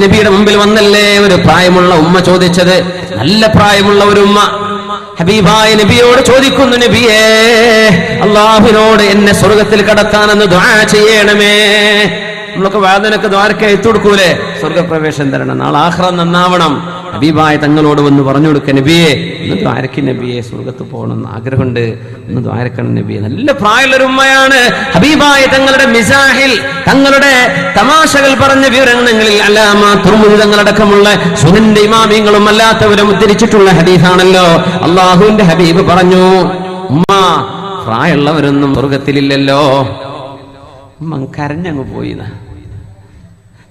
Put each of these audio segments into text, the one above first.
നബിയുടെ മുമ്പിൽ വന്നല്ലേ ഒരു പ്രായമുള്ള ഉമ്മ ചോദിച്ചത്. നല്ല പ്രായമുള്ള ഒരു ഉമ്മ. ഹബീബായ നബിയോട് ചോദിക്കുന്നു നബിയേ അള്ളാഹുവിനോട് എന്നെ സ്വർഗത്തിൽ കടത്താനെന്ന് ദ്വാ ചെയ്യണമേ. നമ്മളൊക്കെ വാദനക്ക് ദ്വാരക്കെ എത്തുകൊടുക്കൂലേ സ്വർഗപ്രവേശം തരണം. നാളെ ആഹ്റം നന്നാവണം. ഹബീബായ തങ്ങളോട് വന്ന് പറഞ്ഞു കൊടുക്ക നബിയെ ഒന്ന് ദ്വാരക്ക് നബിയെ സ്വർഗത്ത് പോകണമെന്ന് ആഗ്രഹമുണ്ട്. ഒന്ന് ദ്വാരക്കണം നബിയെ. നല്ല പ്രായമുള്ള ഒരു ഉമ്മയാണ്. ഹബീബായ തങ്ങളുടെ മിസാഹിൽ തങ്ങളുടെ തമാശകൾ പറഞ്ഞ വിവരങ്ങളിൽ അല്ലാമ തുറമുഖി തങ്ങളടക്കമുള്ള സുനന്റെ അല്ലാത്തവരും ഉദ്ധരിച്ചിട്ടുള്ള ഹദീസാണല്ലോ. അള്ളാഹുവിന്റെ ഹബീബ് പറഞ്ഞു ഉമ്മ പ്രായമുള്ളവരൊന്നും സ്വർഗത്തിലില്ലല്ലോ. ഉമ്മ കരഞ്ഞങ്ങ് പോയിന്നാ.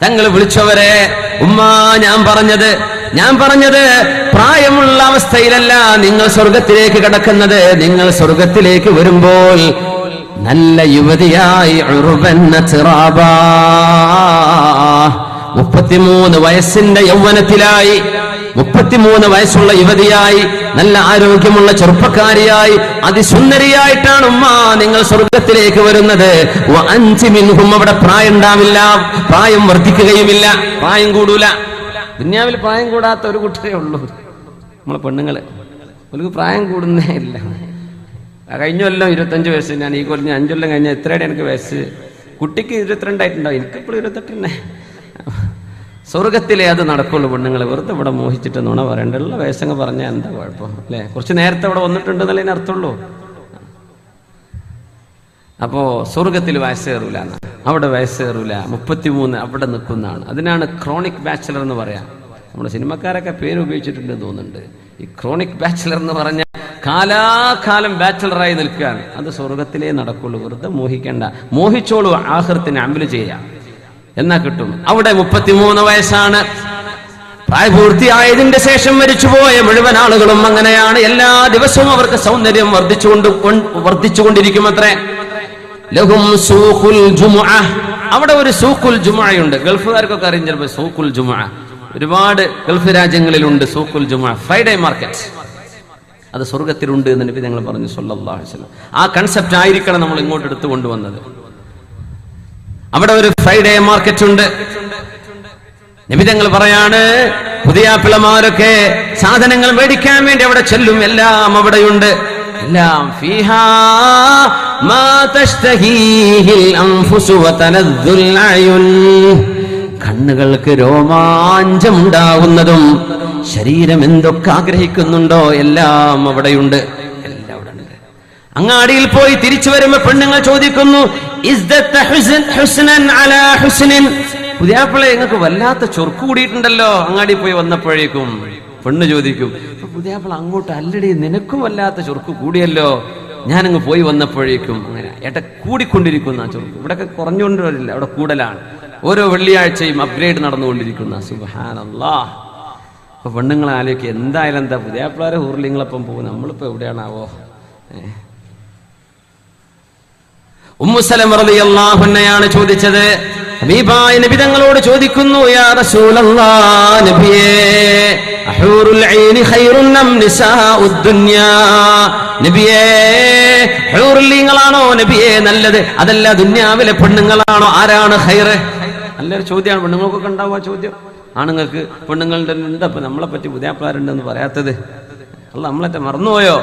തങ്ങൾ വിളിച്ചവരെ ഉമ്മ ഞാൻ പറഞ്ഞത് ഞാൻ പറഞ്ഞത് പ്രായമുള്ള അവസ്ഥയിലല്ല നിങ്ങൾ സ്വർഗത്തിലേക്ക് കടക്കുന്നത് നിങ്ങൾ സ്വർഗത്തിലേക്ക് വരുമ്പോൾ നല്ല യുവതിയായി. മുപ്പത്തിമൂന്ന് വയസ്സിന്റെ യൗവനത്തിലായി മുപ്പത്തിമൂന്ന് വയസ്സുള്ള യുവതിയായി നല്ല ആരോഗ്യമുള്ള ചെറുപ്പക്കാരിയായി അതിസുന്ദരിയായിട്ടാണ് ഉമ്മ നിങ്ങൾ സ്വർഗത്തിലേക്ക് വരുന്നത്. അഞ്ച് മിൻഹും അവിടെ പ്രായം ഉണ്ടാവില്ല പ്രായം വർദ്ധിക്കുകയുമില്ല പ്രായം കൂടൂല. ദുന്യാവിൽ പ്രായം കൂടാത്ത ഒരു കുട്ടിയേ ഉള്ളൂ. നമ്മളെ പെണ്ണുങ്ങൾ. ഒരു പ്രായം കൂടുന്നേ ഇല്ല. കഴിഞ്ഞ കൊല്ലം ഇരുപത്തഞ്ച് വയസ്സ് ഞാൻ ഈ കൊല്ലം അഞ്ചു കൊല്ലം കഴിഞ്ഞാൽ എത്രയുടെ എനിക്ക് വയസ്സ്? കുട്ടിക്ക് ഇരുപത്തിരണ്ടായിട്ടുണ്ടാവും. എനിക്കിപ്പോൾ ഇരുപത്തെട്ട് സ്വർഗത്തിലേ അത് നടക്കുള്ളൂ. പെണ്ണുങ്ങൾ വെറുതെ ഇവിടെ മോഹിച്ചിട്ട് നുണ പറയണ്ട. വേഷങ്ങ് പറഞ്ഞാൽ എന്താ കുഴപ്പം? അല്ലേ? കുറച്ച് നേരത്തെ ഇവിടെ വന്നിട്ടുണ്ട് എന്നല്ലേ അർത്ഥമുള്ളൂ. അപ്പോ സ്വർഗത്തിൽ വയസ്സ് കയറൂല. അവിടെ വയസ്സ് കയറൂല മുപ്പത്തിമൂന്ന് അവിടെ നിൽക്കുന്നതാണ്. അതിനാണ് ക്രോണിക് ബാച്ചിലർ എന്ന് പറയാം. നമ്മുടെ സിനിമക്കാരൊക്കെ പേര് ഉപയോഗിച്ചിട്ടുണ്ട് തോന്നുന്നുണ്ട്. ഈ ക്രോണിക് ബാച്ചിലർ എന്ന് പറഞ്ഞാൽ കാലാകാലം ബാച്ചിലറായി നിൽക്കുകയാണ്. അത് സ്വർഗത്തിലേ നടക്കുള്ളൂ. വെറുതെ മോഹിക്കേണ്ട. മോഹിച്ചോളൂ ആഹൃത്തിന് അമൽ ചെയ്യാം. എന്നാ കിട്ടും? അവിടെ മുപ്പത്തിമൂന്ന് വയസ്സാണ്. പ്രായപൂർത്തിയായതിന്റെ ശേഷം മരിച്ചുപോയ മുഴുവൻ ആളുകളും അങ്ങനെയാണ്. എല്ലാ ദിവസവും അവർക്ക് സൗന്ദര്യം വർദ്ധിച്ചുകൊണ്ട് വർദ്ധിച്ചുകൊണ്ടിരിക്കും അത്രേ ലഹും സൂഖുൽ ജുമുഅ. അവിടെ ഒരു സൂഖുൽ ജുമുഅയുണ്ട്. ഗൾഫുകാർക്കൊക്കെ അറിയും ചിലപ്പോൾ സൂഖുൽ ജുമുഅ. ഒരുപാട് ഗൾഫ് രാജ്യങ്ങളിലുണ്ട് സൂഖുൽ ജുമുഅ. ഫ്രൈഡേ മാർക്കറ്റ് അത് സ്വർഗത്തിലുണ്ട് എന്ന് നബി ഞങ്ങൾ പറഞ്ഞു സല്ലല്ലാഹു അലൈഹി വസല്ലം. ആ കൺസെപ്റ്റ് ആയിരിക്കണം നമ്മൾ ഇങ്ങോട്ട് എടുത്തു കൊണ്ടുവന്നത് അവിടെ ഒരു ഫ്രൈഡേ മാർക്കറ്റ് ഉണ്ട്. നിമിതങ്ങൾ പറയാണ് പുതിയ പിളമാരൊക്കെ സാധനങ്ങൾ മേടിക്കാൻ വേണ്ടി അവിടെ ചെല്ലും. എല്ലാം അവിടെയുണ്ട്. എല്ലാം കണ്ണുകൾക്ക് രോമാഞ്ചമുണ്ടാവുന്നതും ശരീരം എന്തൊക്കെ ആഗ്രഹിക്കുന്നുണ്ടോ എല്ലാം അവിടെയുണ്ട്. അങ്ങാടിയിൽ പോയി തിരിച്ചു വരുമ്പോ പെണ്ണുങ്ങൾ ചോദിക്കുന്നു പുതിയാപ്പിളെ നിങ്ങൾക്ക് വല്ലാത്ത ചൊർക്ക് കൂടിയിട്ടുണ്ടല്ലോ. അങ്ങാടി പോയി വന്നപ്പോഴേക്കും പെണ്ണ് ചോദിക്കും "അപ്പൊ പുതിയാപ്പിള അങ്ങോട്ട് അല്ലടി നിനക്കും വല്ലാത്ത ചൊർക്ക് കൂടിയല്ലോ. ഞാനങ്ങ് പോയി വന്നപ്പോഴേക്കും അങ്ങനെ ഏട്ട കൂടിക്കൊണ്ടിരിക്കുന്ന ചൊർക്ക് ഇവിടെയൊക്കെ കുറഞ്ഞുകൊണ്ട് വരില്ല അവിടെ കൂടലാണ്. ഓരോ വെള്ളിയാഴ്ചയും അപ്ഗ്രേഡ് നടന്നുകൊണ്ടിരിക്കുന്ന സുബാനല്ലാ അപ്പൊ പെണ്ണുങ്ങളെ ആലോചിക്കുക എന്തായാലും എന്താ പുതിയാപ്പിളാരെ ഊർലിങ്ങളപ്പം പോകും നമ്മളിപ്പോ എവിടെയാണാവോ? ഏഹ് ഉമ്മുസലം ചോദിച്ചത് ഹബീബായ നബി തങ്ങളോട് ചോദിക്കുന്നു യാ റസൂലല്ലാ നബിയേ ഐനി ഖൈറുൻ അം നബിയേ നബിയേ നല്ലത് അതല്ല ദുനിയാവിലെ പെണ്ണുങ്ങളാണോ ആരാണ് ഖൈറ് നല്ലൊരു ചോദ്യമാണ് പെണ്ണുങ്ങൾക്കൊക്കെ ഉണ്ടാവുക ചോദ്യം. ആണുങ്ങൾക്ക് പെണ്ണുങ്ങളുടെ ഉണ്ട് അപ്പൊ നമ്മളെ പറ്റി പുതിയാപ്പിളാരുണ്ടെന്ന് പറയാത്തത്? അല്ല നമ്മളെ മറന്നുപോയോ?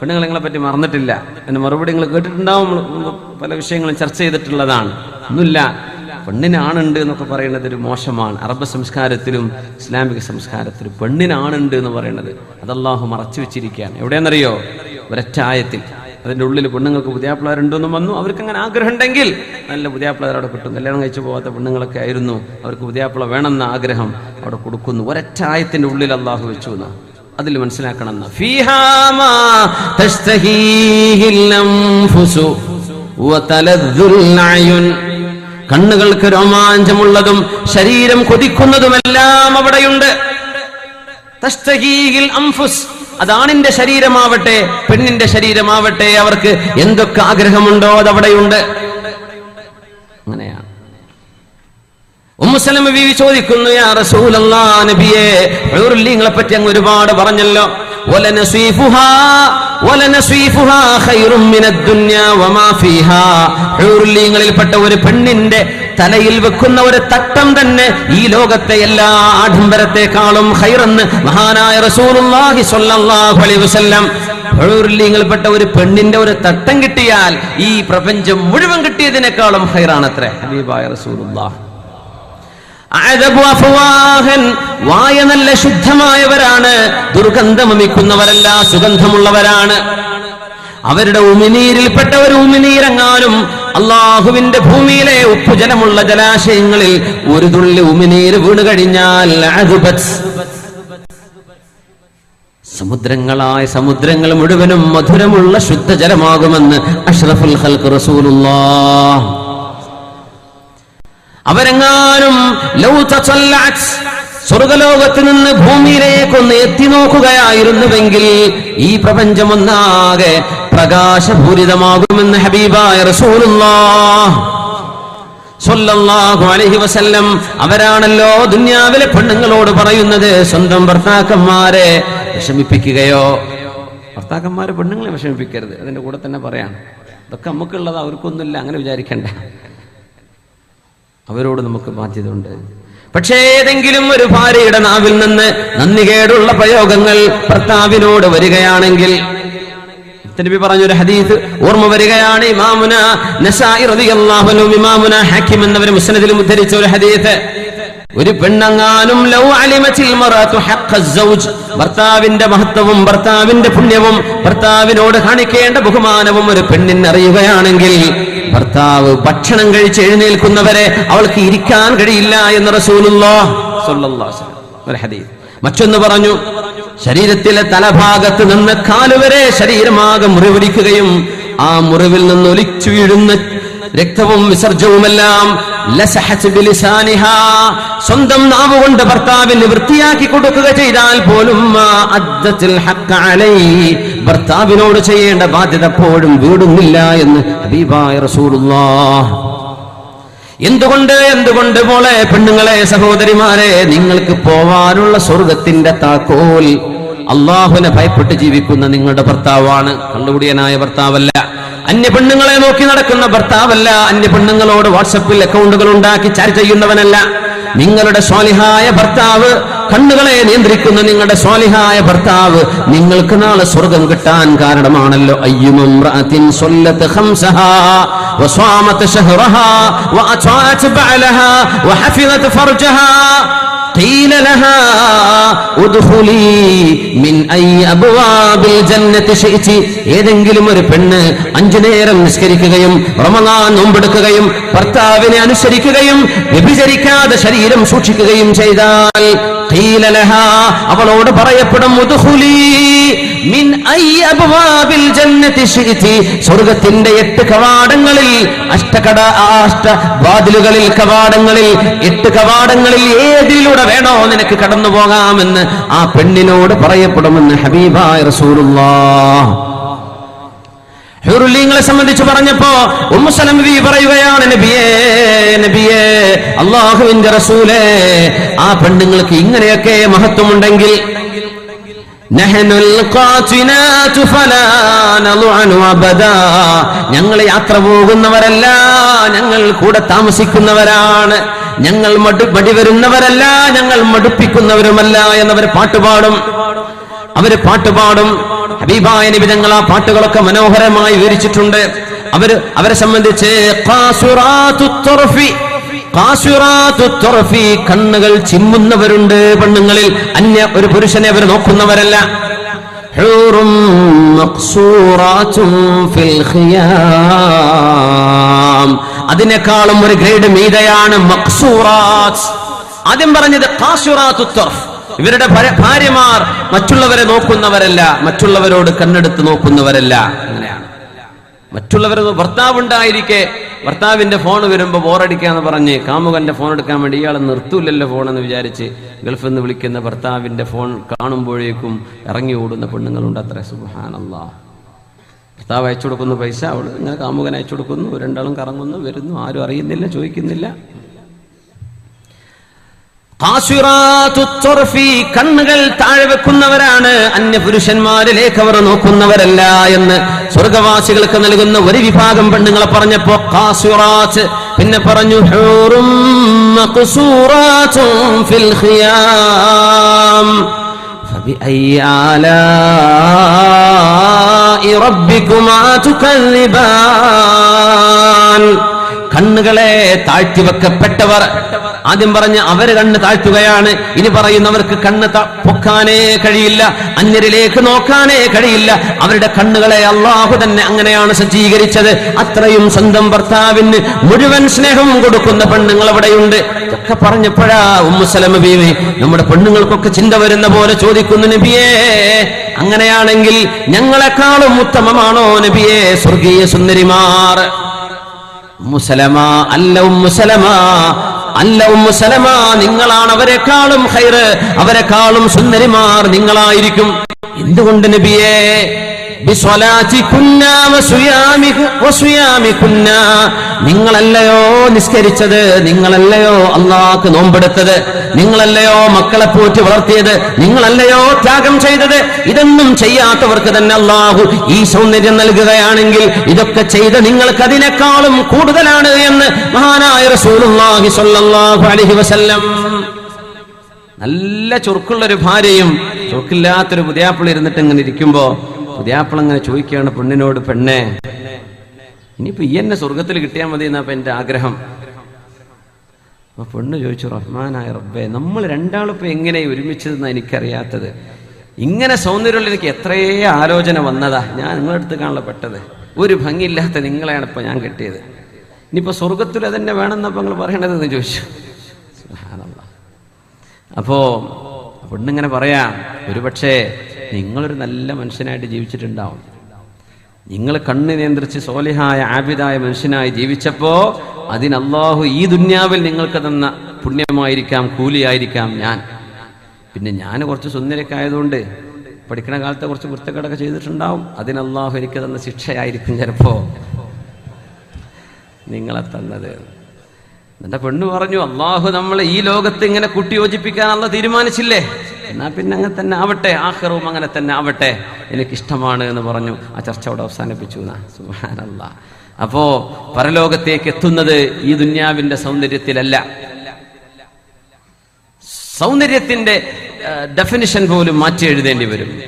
പെണ്ണുങ്ങൾ നിങ്ങളെ പറ്റി മറന്നിട്ടില്ല. എന്റെ മറുപടി നിങ്ങൾ കേട്ടിട്ടുണ്ടാവും. പല വിഷയങ്ങളും ചർച്ച ചെയ്തിട്ടുള്ളതാണ്. ഒന്നുമില്ല. പെണ്ണിനാണുണ്ട് എന്നൊക്കെ പറയുന്നത് ഒരു മോശമാണ്. അറബ് സംസ്കാരത്തിലും ഇസ്ലാമിക സംസ്കാരത്തിലും പെണ്ണിനാണുണ്ട് എന്ന് പറയുന്നത് അതല്ലാഹു മറച്ചു വെച്ചിരിക്കുകയാണ്. എവിടെയെന്നറിയോ ഒരറ്റായത്തിൽ അതിന്റെ ഉള്ളിൽ പെണ്ണുങ്ങൾക്ക് പുതിയാപ്പിളാരുണ്ടെന്നും വന്നു. അവർക്ക് അങ്ങനെ ആഗ്രഹം ഉണ്ടെങ്കിൽ നല്ല പുതിയാപ്പിളാർ അവിടെ കിട്ടും. കല്യാണം കഴിച്ചു പോകാത്ത പെണ്ണുങ്ങളൊക്കെ ആയിരുന്നു. അവർക്ക് പുതിയാപ്പിള വേണമെന്ന ആഗ്രഹം അവിടെ കൊടുക്കുന്നു. ഒരറ്റായത്തിന്റെ ഉള്ളിൽ അള്ളാഹു വെച്ചു എന്ന് അതിൽ മനസ്സിലാക്കണം. കണ്ണുകൾക്ക് രോമാഞ്ചമുള്ളതും ശരീരം കൊതിക്കുന്നതുമെല്ലാം അവിടെയുണ്ട്. അൻഫുസ് അതാണിന്റെ ശരീരമാവട്ടെ പെണ്ണിന്റെ ശരീരമാവട്ടെ അവർക്ക് എന്തൊക്കെ ആഗ്രഹമുണ്ടോ അതവിടെയുണ്ട് അങ്ങനെയാണ് ഉമ്മുസലമ ബീവി ചോദിക്കുന്നു യാ റസൂലല്ലാ നബിയെ ഹൂറുല്ലീങ്ങളെ പറ്റി അങ്ങ് ഒരുപാട് പറഞ്ഞല്ലോ. ഹൂറുല്ലീങ്ങളിൽപ്പെട്ട ഒരു പെണ്ണിന്റെ തലയിൽ വെക്കുന്ന ഒരു തട്ടം തന്നെ ഈ ലോകത്തെ എല്ലാ ആഡംബരത്തെക്കാളും ഖൈറെന്ന് മഹാനായ റസൂലുള്ളാഹി സ്വല്ലല്ലാഹു അലൈഹി വസല്ലം ഹൂറുല്ലീങ്ങളിൽപ്പെട്ട ഒരു പെണ്ണിന്റെ ഒരു തട്ടം കിട്ടിയാൽ ഈ പ്രപഞ്ചം മുഴുവൻ കിട്ടിയതിനേക്കാളും ഖൈറാണത്രേ. ഹബീബായ റസൂലുള്ളാഹ്. വായ നല്ല ശുദ്ധമായവരാണ്. ദുർഗന്ധമമിക്കുന്നവരല്ല സുഗന്ധമുള്ളവരാണ്. അവരുടെ ഉമിനീരിൽപ്പെട്ട ഒരു ഉമിനീരെങ്ങാനും അള്ളാഹുവിന്റെ ഭൂമിയിലെ ഉപ്പുജലമുള്ള ജലാശയങ്ങളിൽ ഒരു തുള്ളി ഉമിനീര് വീണ് കഴിഞ്ഞാൽ സമുദ്രങ്ങളായ സമുദ്രങ്ങൾ മുഴുവനും മധുരമുള്ള ശുദ്ധജലമാകുമെന്ന് അഷ്റഫുൽ ഹൽക്ക് റസൂലുള്ളാഹ്. അവരെങ്ങാനും സ്വർഗലോകത്ത് നിന്ന് ഭൂമിയിലേക്ക് ഒന്ന് എത്തി നോക്കുകയായിരുന്നുവെങ്കിൽ ഈ പ്രപഞ്ചം ഒന്നാകെ പ്രകാശപൂരിതമാകുമെന്ന് ഹബീബായ അലൈഹി വസല്ലം അവരാണല്ലോ ദുന്യാവിലെ പെണ്ണുങ്ങളോട് പറയുന്നത് സ്വന്തം ഭർത്താക്കന്മാരെ വിഷമിപ്പിക്കുകയോ ഭർത്താക്കന്മാരെ പെണ്ണുങ്ങളെ വിഷമിപ്പിക്കരുത്. അതിന്റെ കൂടെ തന്നെ പറയാണ് ഇതൊക്കെ നമുക്കുള്ളത് അവർക്കൊന്നുമില്ല അങ്ങനെ വിചാരിക്കണ്ട. അവരോട് നമുക്ക് ബാധ്യതയുണ്ട്. പക്ഷേ ഏതെങ്കിലും ഒരു ഭാര്യയുടെ നാവിൽ നിന്ന് നന്ദികേടുള്ള പ്രയോഗങ്ങൾ ഭർത്താവിനോട് വരികയാണെങ്കിൽ നബി പറഞ്ഞൊരു ഹദീസ് ഓർമ്മ വരികയാണ്. ഇമാമുന നസായി റളിയല്ലാഹു ഇമാമുന ഹക്കീം എന്നവർ മുസ്നദിൽ ഉദ്ധരിച്ച ഒരു ഹദീസ്. ഒരു പെണ്ണങ്ങാനും ലൗ സൗജ് ഭർത്താവിന്റെ മഹത്വവും ഭർത്താവിന്റെ പുണ്യവും ഭർത്താവിനോട് കാണിക്കേണ്ട ബഹുമാനവും ഒരു പെണ്ണിന് അറിയുകയാണെങ്കിൽ ഭർത്താവ് ഭക്ഷണം കഴിച്ച് എഴുന്നേൽക്കുന്നവരെ അവൾക്ക് ഇരിക്കാൻ കഴിയില്ല എന്ന് ഹദീസ് മറ്റൊന്ന് പറഞ്ഞു ശരീരത്തിലെ തലഭാഗത്ത് നിന്ന് കാലുവരെ ശരീരമാകെ മുറിവൊലിക്കുകയും ആ മുറിവിൽ നിന്ന് ഒലിച്ചു വീഴുന്ന രക്തവും വിസർജവുമെല്ലാം. സ്വന്തം നാവ് കൊണ്ട് ഭർത്താവിന് വൃത്തിയാക്കി കൊടുക്കുക ചെയ്താൽ പോലും ഭർത്താവിനോട് ചെയ്യേണ്ട ബാധ്യത എപ്പോഴും വീടുന്നില്ല എന്ന് ഹബീബായ റസൂലുള്ളാഹ്. എന്തുകൊണ്ട് എന്തുകൊണ്ട് മോളെ പെണ്ണുങ്ങളെ സഹോദരിമാരെ നിങ്ങൾക്ക് പോവാനുള്ള സ്വർഗത്തിന്റെ താക്കോൽ അള്ളാഹുവിനെ ഭയപ്പെട്ട് ജീവിക്കുന്ന നിങ്ങളുടെ ഭർത്താവാണ്. കണ്ടുപിടിയനായ ഭർത്താവല്ല. അന്യ പെണ്ണുങ്ങളെ നോക്കി നടക്കുന്ന ഭർത്താവല്ല. അന്യ പെണ്ണുങ്ങളോട് വാട്സപ്പിൽ അക്കൗണ്ടുകൾ ഉണ്ടാക്കി ചാറ്റ് ചെയ്യുന്നവനല്ല. നിങ്ങളുടെ സ്വാലിഹായ ഭർത്താവ് കണ്ണുകളെ നിയന്ത്രിക്കുന്ന നിങ്ങളുടെ സ്വാലിഹായ ഭർത്താവ് നിങ്ങൾക്ക് നാളെ സ്വർഗം കിട്ടാൻ കാരണമാണല്ലോ അയ്യുമംറഅത്തിൻ സ്വല്ലത്ത് ഖംസഹാ وصامت شهرها وأطاعت بعلها وحفظت فرجها قيل لها ادخلي من أي أبواب الجنة شئت ഏതെങ്കിലും ഒരു പെണ്ണ് അഞ്ചു നേരം നിസ്കരിക്കുകയും റമദാൻ നോമ്പെടുക്കുകയും ഭർത്താവിനെ അനുസരിക്കുകയും വ്യഭിചരിക്കാതെ ശരീരം സൂക്ഷിക്കുകയും ചെയ്താൽ അവളോട് പറയപ്പെടും സ്വർഗത്തിന്റെ എട്ട് കവാടങ്ങളിൽ അഷ്ടകട അഷ്ട വാതിലുകളിൽ കവാടങ്ങളിൽ എട്ട് കവാടങ്ങളിൽ ഏതിലൂടെ വേണോ നിനക്ക് കടന്നു പോകാമെന്ന് ആ പെണ്ണിനോട് പറയപ്പെടുമെന്ന് ഹബീബായ റസൂറുള്ള ഹുറുലിങ്ങളെ സംബന്ധിച്ച് പറഞ്ഞപ്പോ ഉമ്മസലംബി പറയുകയാണ് നബിയേ നബിയേ അള്ളാഹുവിന്റെ റസൂലേ ആ പെണ്ണുങ്ങൾക്ക് ഇങ്ങനെയൊക്കെ മഹത്വമുണ്ടെങ്കിൽ ഞങ്ങൾ യാത്ര പോകുന്നവരല്ല ഞങ്ങൾ കൂടെ താമസിക്കുന്നവരാണ്. ഞങ്ങൾ മടു മടിവരുന്നവരല്ല ഞങ്ങൾ മടുപ്പിക്കുന്നവരുമല്ല എന്നവർ പാട്ടുപാടും. അവർ പാട്ടുപാടും. ഹബീബായ നിബിതങ്ങൾ ആ പാട്ടുകളൊക്കെ മനോഹരമായി വിവരിച്ചിട്ടുണ്ട്. അവർ അവരെ സംബന്ധിച്ച് കണ്ണുകൾ ചിമ്മുന്നവരുണ്ട് പെണ്ണുങ്ങളിൽ. അന്യ ഒരു പുരുഷനെ അവർ നോക്കുന്നവരല്ല. അതിനേക്കാളും ഒരു ഗ്രേഡ് മീതയാണ് ആദ്യം പറഞ്ഞത് കാസുറാത്തു ഇവരുടെ ഭാര്യമാർ മറ്റുള്ളവരെ നോക്കുന്നവരല്ല മറ്റുള്ളവരോട് കണ്ണെടുത്ത് നോക്കുന്നവരല്ല. അങ്ങനെയാണ്. മറ്റുള്ളവരെ ഭർത്താവ് ഉണ്ടായിരിക്കെ ഭർത്താവിന്റെ ഫോൺ വരുമ്പോൾ ബോറടിക്കാന്ന് പറഞ്ഞ് കാമുകന്റെ ഫോൺ എടുക്കാൻ വേണ്ടി ഇയാൾ നിർത്തൂലല്ലോ ഫോൺ എന്ന് വിചാരിച്ച് ഗൾഫിൽ നിന്ന് വിളിക്കുന്ന ഭർത്താവിന്റെ ഫോൺ കാണുമ്പോഴേക്കും ഇറങ്ങി ഓടുന്ന പെണ്ണുങ്ങളുണ്ട് അത്ര. സുഹാനല്ല ഭർത്താവ് അയച്ചു കൊടുക്കുന്നു പൈസ അവൾ ഇങ്ങനെ കാമുകൻ അയച്ചു കൊടുക്കുന്നു രണ്ടാളും കറങ്ങുന്നു വരുന്നു ആരും അറിയുന്നില്ല ചോദിക്കുന്നില്ല. കണ്ണുകൾ താഴെ വെക്കുന്നവരാണ്. അന്യപുരുഷന്മാരിലേക്ക് അവർ നോക്കുന്നവരല്ല എന്ന് സ്വർഗവാസികൾക്ക് നൽകുന്ന ഒരു വിഭാഗം പെണ്ണുങ്ങളെ പറഞ്ഞപ്പോ കാസുറാത്ത് പിന്നെ പറഞ്ഞു കണ്ണുകളെ താഴ്ത്തിവെക്കപ്പെട്ടവർ ആദ്യം പറഞ്ഞ് അവർ കണ്ണ് താഴ്ത്തുകയാണ്. ഇനി പറയുന്നവർക്ക് കണ്ണ് പൊക്കാനേ കഴിയില്ല. അന്യരിലേക്ക് നോക്കാനേ കഴിയില്ല. അവരുടെ കണ്ണുകളെ അള്ളാഹു തന്നെ അങ്ങനെയാണ് സജ്ജീകരിച്ചത്. അത്രയും സ്വന്തം ഭർത്താവിന് മുഴുവൻ സ്നേഹം കൊടുക്കുന്ന പെണ്ണുങ്ങൾ അവിടെയുണ്ട്. ഒക്കെ പറഞ്ഞപ്പോഴാ ഉമ്മുസലമ ബീവി നമ്മുടെ പെണ്ണുങ്ങൾക്കൊക്കെ ചിന്ത വരുന്ന പോലെ ചോദിക്കുന്നു നബിയേ അങ്ങനെയാണെങ്കിൽ ഞങ്ങളെക്കാളും ഉത്തമമാണോ നബിയേ സ്വർഗീയ സുന്ദരിമാർ? മുസലമാ അല്ല ഉമ്മുസലമ അല്ല ഉമ്മുസലമ നിങ്ങളാണ് അവരെക്കാളും ഹൈറ് അവരെക്കാളും സുന്ദരിമാർ നിങ്ങളായിരിക്കും എന്തുകൊണ്ട് നബിയേ. നിങ്ങളല്ലയോ നിസ്കരിച്ചത് നിങ്ങളല്ലയോ അള്ളാക്ക് നോമ്പെടുത്തത് നിങ്ങളല്ലയോ മക്കളെ പോറ്റി വളർത്തിയത് നിങ്ങളല്ലയോ ത്യാഗം ചെയ്തത് ഇതൊന്നും ചെയ്യാത്തവർക്ക് തന്നെ അള്ളാഹു ഈ സൗന്ദര്യം നൽകുകയാണെങ്കിൽ ഇതൊക്കെ ചെയ്ത് നിങ്ങൾക്ക് അതിനേക്കാളും കൂടുതലാണ് എന്ന് മഹാനായ റസൂലുള്ളാഹി സ്വല്ലല്ലാഹു അലൈഹി വസല്ലം. നല്ല ചുറുക്കുള്ള ഒരു ഭാര്യയും ചുറുക്കില്ലാത്തൊരു പുതിയാപ്പിള ഇരുന്നിട്ട് ഇങ്ങനെ ഇരിക്കുമ്പോ പുതിയാപ്പിള അങ്ങനെ ചോദിക്കുകയാണ് പെണ്ണിനോട് പെണ്ണെ ഇനിയിപ്പോ ഈ എന്നെ സ്വർഗത്തിൽ കിട്ടിയാൽ മതി എന്നാ എന്റെ ആഗ്രഹം. അപ്പൊ പെണ്ണ് ചോദിച്ചു റഹ്മാനായ റബ്ബേ നമ്മൾ രണ്ടാളിപ്പോ എങ്ങനെ ഒരുമിച്ചതെന്ന് എനിക്കറിയാത്തത്. ഇങ്ങനെ സൗന്ദര്യമുള്ള എനിക്ക് എത്രയേ ആലോചന വന്നതാ ഞാൻ നിങ്ങളുടെ അടുത്ത് കാണല പെട്ടത്. ഒരു ഭംഗിയില്ലാത്ത നിങ്ങളെയാണ് ഇപ്പൊ ഞാൻ കിട്ടിയത്. ഇനിയിപ്പോ സ്വർഗത്തിൽ തന്നെ വേണമെന്നപ്പോ നിങ്ങൾ പറയണതെന്ന് ചോദിച്ചു. അപ്പോൾ അപ്പോ പെണ്ണിങ്ങനെ പറയാ ഒരുപക്ഷെ നിങ്ങളൊരു നല്ല മനുഷ്യനായിട്ട് ജീവിച്ചിട്ടുണ്ടാവും. നിങ്ങൾ കണ്ണ് നിയന്ത്രിച്ച് സോലിഹായ ആബിദായ മനുഷ്യനായി ജീവിച്ചപ്പോ അതിന് ഈ ദുന്യാവിൽ നിങ്ങൾക്ക് തന്ന പുണ്യമായിരിക്കാം കൂലിയായിരിക്കാം ഞാൻ. പിന്നെ ഞാൻ കുറച്ച് സുന്ദരൊക്കെ ആയതുകൊണ്ട് പഠിക്കണ കാലത്തെ കുറച്ച് വൃത്തക്കടൊക്കെ ചെയ്തിട്ടുണ്ടാവും. അതിന് അള്ളാഹു എനിക്ക് തന്ന ശിക്ഷയായിരിക്കും ചിലപ്പോ. നിങ്ങളെ തന്നത്. എന്നിട്ട് പെണ്ണ് പറഞ്ഞു അള്ളാഹു നമ്മളെ ഈ ലോകത്ത് ഇങ്ങനെ കുട്ടിയോജിപ്പിക്കാൻ അല്ല തീരുമാനിച്ചില്ലേ? എന്നാ പിന്നെ അങ്ങനെ തന്നെ ആവട്ടെ ആഹ്റവും അങ്ങനെ തന്നെ ആവട്ടെ എനിക്കിഷ്ടമാണ് എന്ന് പറഞ്ഞു ആ ചർച്ച അവിടെ അവസാനിപ്പിച്ചു എന്നാ. സുബ്ഹാനല്ലാ. അപ്പോ പരലോകത്തേക്ക് എത്തുന്നത് ഈ ദുന്യാവിന്റെ സൗന്ദര്യത്തിലല്ല. സൗന്ദര്യത്തിന്റെ ഡെഫിനിഷൻ പോലും മാറ്റി എഴുതേണ്ടി വരും.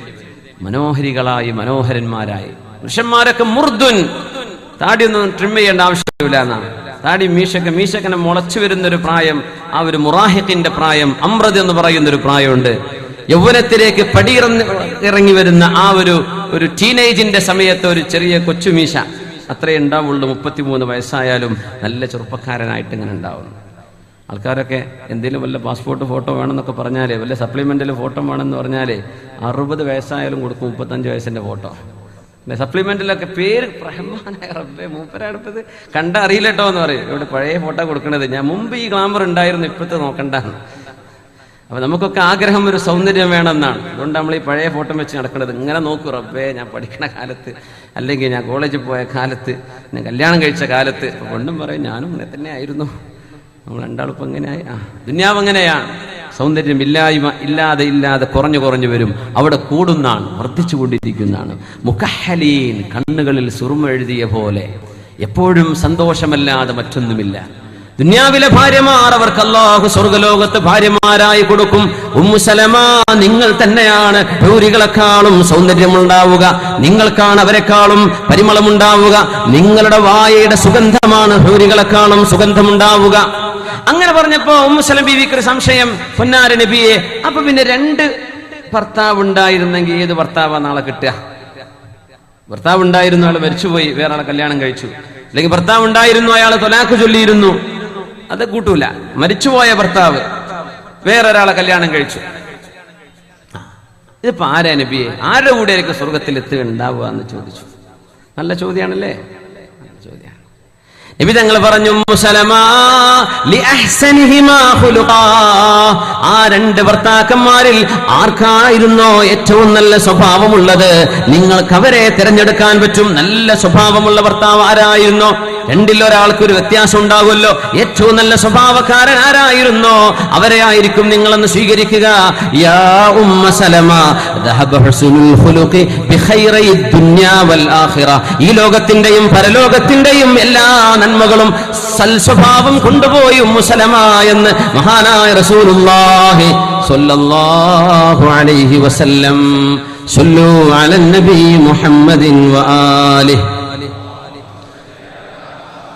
മനോഹരികളായി മനോഹരന്മാരായി. പുരുഷന്മാരൊക്കെ മുർദുൻ. താടിയൊന്നും ട്രിം ചെയ്യേണ്ട ആവശ്യമില്ല എന്നാണ് താടി മീശക്ക് മീശക്കനെ മുളച്ചു വരുന്ന ഒരു പ്രായം ആ ഒരു മുറാഹിഖിന്റെ പ്രായം അമൃത് എന്ന് പറയുന്ന ഒരു പ്രായമുണ്ട്. യൗവനത്തിലേക്ക് പടി ഇറങ്ങി വരുന്ന ആ ഒരു ഒരു ടീനേജിന്റെ സമയത്ത് ഒരു ചെറിയ കൊച്ചുമീശ അത്രേ ഉണ്ടാവുള്ളൂ മുപ്പത്തിമൂന്ന് വയസ്സായാലും നല്ല ചെറുപ്പക്കാരനായിട്ട് ഇങ്ങനെ ഉണ്ടാവുന്നു. ആൾക്കാരൊക്കെ എന്തെങ്കിലും വല്ല പാസ്പോർട്ട് ഫോട്ടോ വേണമെന്നൊക്കെ പറഞ്ഞാലേ വല്ല സപ്ലിമെന്റിൽ ഫോട്ടോ വേണമെന്ന് പറഞ്ഞാലേ അറുപത് വയസ്സായാലും കൊടുക്കും മുപ്പത്തഞ്ച് വയസ്സിന്റെ ഫോട്ടോ. അല്ലെ സപ്ലിമെന്റിലൊക്കെ പേര് റഹ്മാനായ റബ്ബേ മൂപ്പരാണിപ്പത്. കണ്ട അറിയില്ല കേട്ടോ എന്ന് പറയും. ഇവിടെ പഴയ ഫോട്ടോ കൊടുക്കണത്. ഞാൻ മുമ്പ് ഈ ഗ്ലാമർ ഉണ്ടായിരുന്നു ഇപ്പോഴത്തെ നോക്കണ്ടെന്ന്. അപ്പൊ നമുക്കൊക്കെ ആഗ്രഹം ഒരു സൗന്ദര്യം വേണമെന്നാണ്. അതുകൊണ്ട് നമ്മൾ ഈ പഴയ ഫോട്ടോ വെച്ച് നടക്കുന്നത് ഇങ്ങനെ നോക്കൂ റബ്ബേ ഞാൻ പഠിക്കണ കാലത്ത് അല്ലെങ്കിൽ ഞാൻ കോളേജിൽ പോയ കാലത്ത് ഞാൻ കല്യാണം കഴിച്ച കാലത്ത്. കൊണ്ടും പറയും ഞാനും ഇങ്ങനെ തന്നെ ആയിരുന്നു. നമ്മൾ രണ്ടാളിപ്പം എങ്ങനെയായി ആ ദുന്യാവ് എങ്ങനെയാണ് സൗന്ദര്യം ഇല്ലായ്മ ഇല്ലാതെ ഇല്ലാതെ കുറഞ്ഞു കുറഞ്ഞു വരും. അവിടെ കൂടുന്നാണ് വർദ്ധിച്ചു കൊണ്ടിരിക്കുന്നതാണ്. മുഖഹലീൻ കണ്ണുകളിൽ സുറുമ എഴുതിയ പോലെ. എപ്പോഴും സന്തോഷമല്ലാതെ മറ്റൊന്നുമില്ല. ദുന്യാവിലെ ഭാര്യമാർ അവർക്ക് അല്ലാഹു സ്വർഗലോകത്ത് ഭാര്യമാരായി കൊടുക്കും. ഉമ്മുസലമ നിങ്ങൾ തന്നെയാണ് ഭൗരികളെക്കാളും സൗന്ദര്യമുണ്ടാവുക. നിങ്ങൾക്കാണ് അവരെക്കാളും പരിമളമുണ്ടാവുക. നിങ്ങളുടെ വായയുടെ സുഗന്ധമാണ് ഭൗരികളെക്കാളും സുഗന്ധമുണ്ടാവുക. അങ്ങനെ പറഞ്ഞപ്പോ ഉമ്മുസലം ബീവിക്ക് ഒരു സംശയം. പൊന്നാര നബിയെ അപ്പൊ പിന്നെ രണ്ട് ഭർത്താവ് ഉണ്ടായിരുന്നെങ്കിൽ ഏത് ഭർത്താവാ നാളെ കിട്ടുക? ഭർത്താവ് ഉണ്ടായിരുന്നു അയാൾ മരിച്ചുപോയി വേറെ ആളെ കല്യാണം കഴിച്ചു. അല്ലെങ്കിൽ ഭർത്താവ് ഉണ്ടായിരുന്നു അയാൾ തൊലാക്ക് ചൊല്ലിയിരുന്നു. അത് കൂട്ടൂല. മരിച്ചുപോയ ഭർത്താവ് വേറൊരാളെ കല്യാണം കഴിച്ചു. ഇതിപ്പോ ആരാ നബിയെ? ആരുടെ കൂടെ ആയിരിക്കും സ്വർഗത്തിൽ എത്തുക ഉണ്ടാവുക എന്ന് ചോദിച്ചു. നല്ല ചോദ്യമാണല്ലേ? ചോദ്യം നബി തങ്ങൾ പറഞ്ഞു. ആ രണ്ട് ഭർത്താക്കന്മാരിൽ ആർക്കായിരുന്നോ ഏറ്റവും നല്ല സ്വഭാവമുള്ളത് നിങ്ങൾക്ക് അവരെ തിരഞ്ഞെടുക്കാൻ പറ്റും നല്ല സ്വഭാവമുള്ള ഭർത്താവ് ആരായിരുന്നോ രണ്ടിലൊരാൾക്ക് ഒരു വ്യത്യാസം ഉണ്ടാകുമല്ലോ ഏറ്റവും നല്ല സ്വഭാവക്കാരൻ ആരായിരുന്നോ? അവരെ ആയിരിക്കും നിങ്ങളെന്ന് സ്വീകരിക്കുക. യാ ഉമ്മ സലമ ഈ ലോകത്തിന്റെയും പരലോകത്തിന്റെയും എല്ലാ നന്മകളും സൽസ്വഭാവം കൊണ്ടുപോയി മുസലമ എന്ന് മഹാനായ റസൂലുള്ളാഹി സ്വല്ലല്ലാഹു അലൈഹി വസല്ലം. സല്ലു അലൻ നബി മുഹമ്മദിൻ വആലിഹി